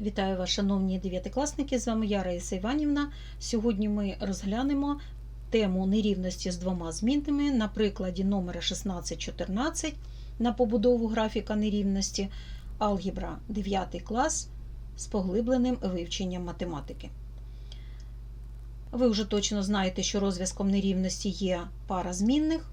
Вітаю вас, шановні дев'ятикласники! З вами я, Раїса Іванівна. Сьогодні ми розглянемо тему нерівності з двома змінними на прикладі номера 1614 на побудову графіка нерівності алгебра 9 клас з поглибленим вивченням математики. Ви вже точно знаєте, що розв'язком нерівності є пара змінних,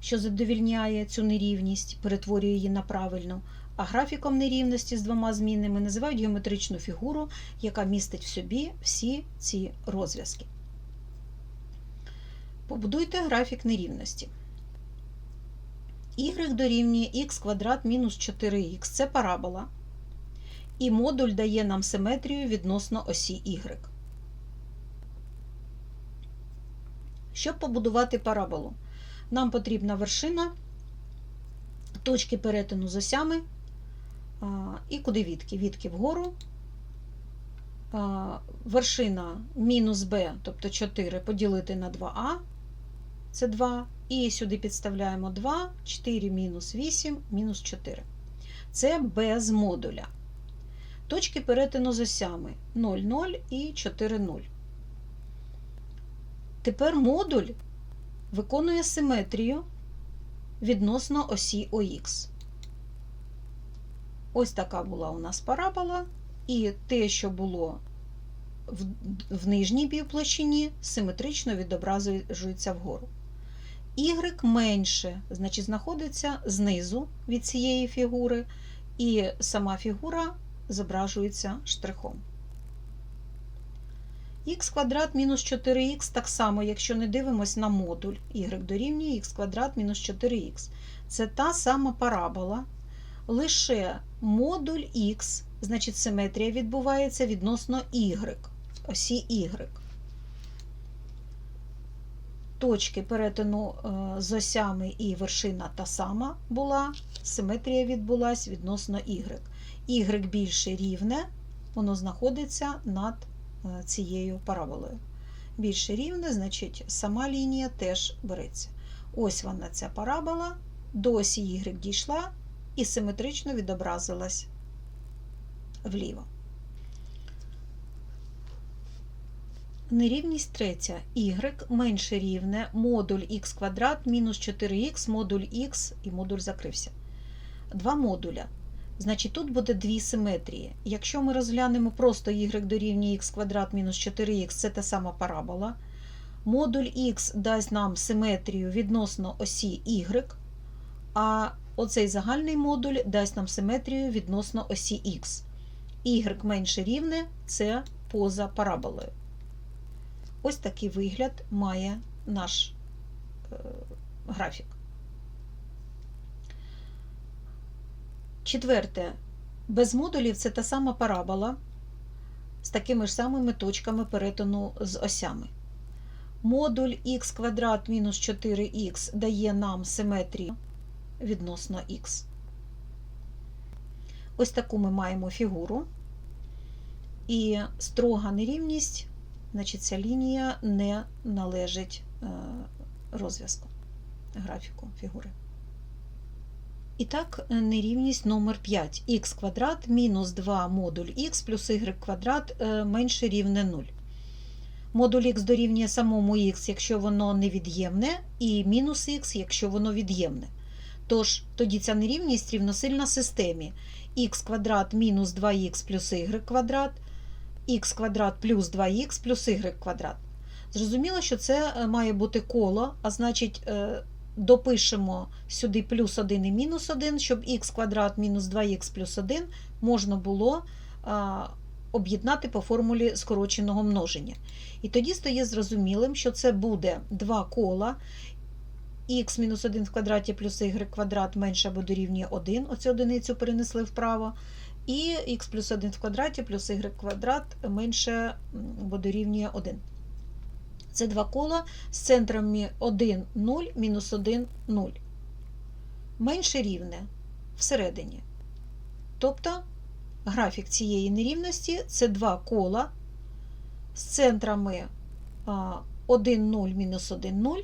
що задовільняє цю нерівність, перетворює її на правильну. А графіком нерівності з двома змінними називають геометричну фігуру, яка містить в собі всі ці розв'язки. Побудуйте графік нерівності. y дорівнює х квадрат мінус 4х це парабола. І модуль дає нам симетрію відносно осі y. Щоб побудувати параболу, нам потрібна вершина, точки перетину з осями. І куди відки? Відки вгору. Вершина мінус b, тобто 4 поділити на 2а, це 2. І сюди підставляємо 2, 4 мінус 8, мінус 4. Це без модуля. Точки перетину з осями 0, 0 і 4, 0. Тепер модуль виконує симетрію відносно осі ОХ. Ось така була у нас парабола, і те, що було в, в нижній півплощині, симетрично відображується вгору. Y менше, значить, знаходиться знизу від цієї фігури, і сама фігура зображується штрихом. х квадрат мінус 4х так само, якщо не дивимось на модуль y дорівнює х квадрат мінус 4х. Це та сама парабола, лише модуль Х, значить симетрія відбувається відносно Y, осі Y. Точки перетину з осями і вершина та сама була, симетрія відбулася відносно Y. Y більше рівне, воно знаходиться над цією параболою. Більше рівне, значить, сама лінія теж береться. Ось вона, ця парабола, до осі Y дійшла і симетрично відобразилась вліво. Нерівність третя. Y менше рівне модуль х квадрат мінус 4х, модуль х і модуль закрився. Два модуля. Значить, тут буде дві симетрії. Якщо ми розглянемо просто y дорівнює х квадрат мінус 4х, це та сама парабола. Модуль х дасть нам симетрію відносно осі y, а оцей загальний модуль дасть нам симетрію відносно осі х. Y менше рівне це поза параболою. Ось такий вигляд має наш е, графік. Четверте. Без модулів це та сама парабола з такими ж самими точками перетину з осями. Модуль х квадрат мінус 4х дає нам симетрію відносно х. Ось таку ми маємо фігуру. І строга нерівність, значить, ця лінія не належить розв'язку графіку фігури. І так, нерівність номер 5 х квадрат мінус 2 модуль х плюс y квадрат менше рівне 0. Модуль х дорівнює самому х, якщо воно невід'ємне, і мінус х, якщо воно від'ємне. Тож, тоді ця нерівність рівносильна системі х квадрат мінус 2х плюс y квадрат, х квадрат плюс 2х плюс y квадрат. Зрозуміло, що це має бути коло, а значить, допишемо сюди плюс 1 і мінус 1, щоб х квадрат мінус 2х плюс 1 можна було об'єднати по формулі скороченого множення. І тоді стає зрозумілим, що це буде два кола, х мінус 1 в квадраті плюс y квадрат менше або дорівнює 1, оцю одиницю перенесли вправо, і х плюс 1 в квадраті плюс y квадрат менше або дорівнює 1. Це два кола з центрами 1, 0, мінус 1, 0. Менше рівне всередині. Тобто графік цієї нерівності це два кола з центрами 1, 0, мінус 1, 0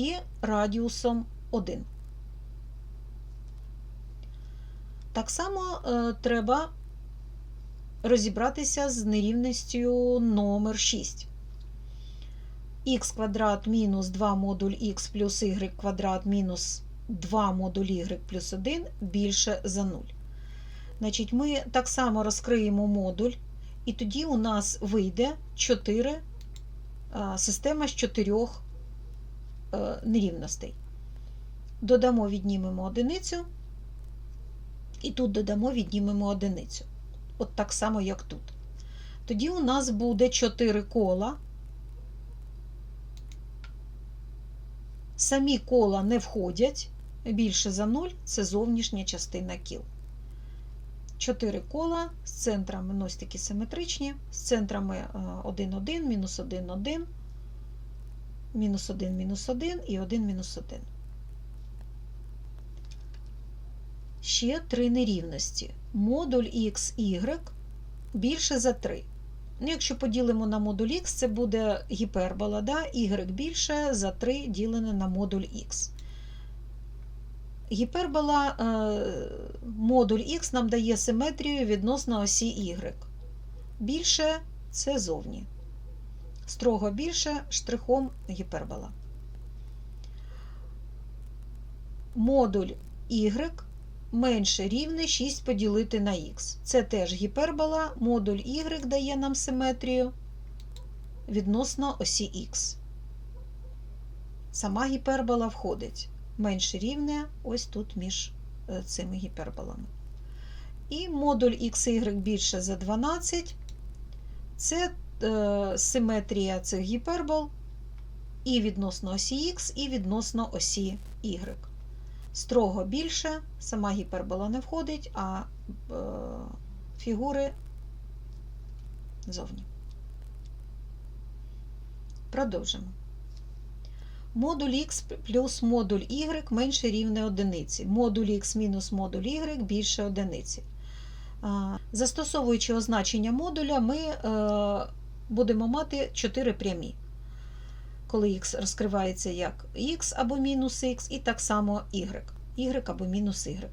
і радіусом 1. Так само е, треба розібратися з нерівністю номер 6 х квадрат мінус 2 модуль х плюс y квадрат мінус 2 модуль y плюс 1 більше за 0. Значить, Ми так само розкриємо модуль, і тоді у нас вийде 4, система з 4 нерівностей. Додамо, віднімемо одиницю, і тут додамо, віднімемо одиницю. От так само, як тут. Тоді у нас буде 4 кола. Самі кола не входять, більше за 0 це зовнішня частина кіл. 4 кола з центрами ну, ось такі симетричні, з центрами 1, 1, мінус 1, 1, мінус 1, мінус 1 і 1, мінус 1. Ще три нерівності. Модуль x, y більше за 3. Ну, Якщо поділимо на модуль х, це буде гіпербола, да? y більше за 3 ділене на модуль х. Гіпербола е, модуль х нам дає симетрію відносно осі y. Більше це зовні. Строго більше штрихом гіпербола. Модуль y менше рівне 6 поділити на х. Це теж гіпербола, модуль y дає нам симетрію відносно осі х. Сама гіпербола входить менше рівне ось тут між цими гіперболами. І модуль xy більше за 12 це е, симетрія цих гіпербол і відносно осі х, і відносно осі y строго більше, сама гіпербола не входить, а е, фігури зовні. Продовжимо. Модуль х плюс модуль y менше рівне одиниці. Модуль х мінус модуль y більше одиниці. Застосовуючи означення модуля, ми е, будемо мати 4 прямі. Коли х розкривається як х або мінус х, і так само y, y або мінус y.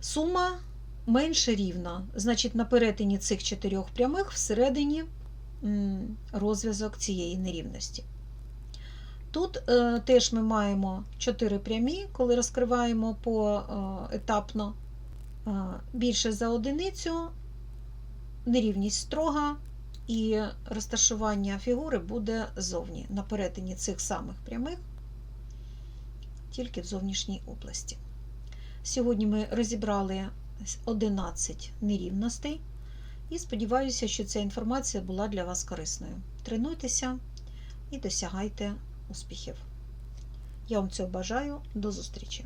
Сума менше рівна, значить, на перетині цих чотирьох прямих всередині розв'язок цієї нерівності. Тут е, теж ми маємо 4 прямі, коли розкриваємо поетапно е, більше за одиницю, нерівність строга, і розташування фігури буде зовні, на перетині цих самих прямих, тільки в зовнішній області. Сьогодні ми розібрали 11 нерівностей. І сподіваюся, що ця інформація була для вас корисною. Тренуйтеся і досягайте успіхів. Я вам цього бажаю. До зустрічі!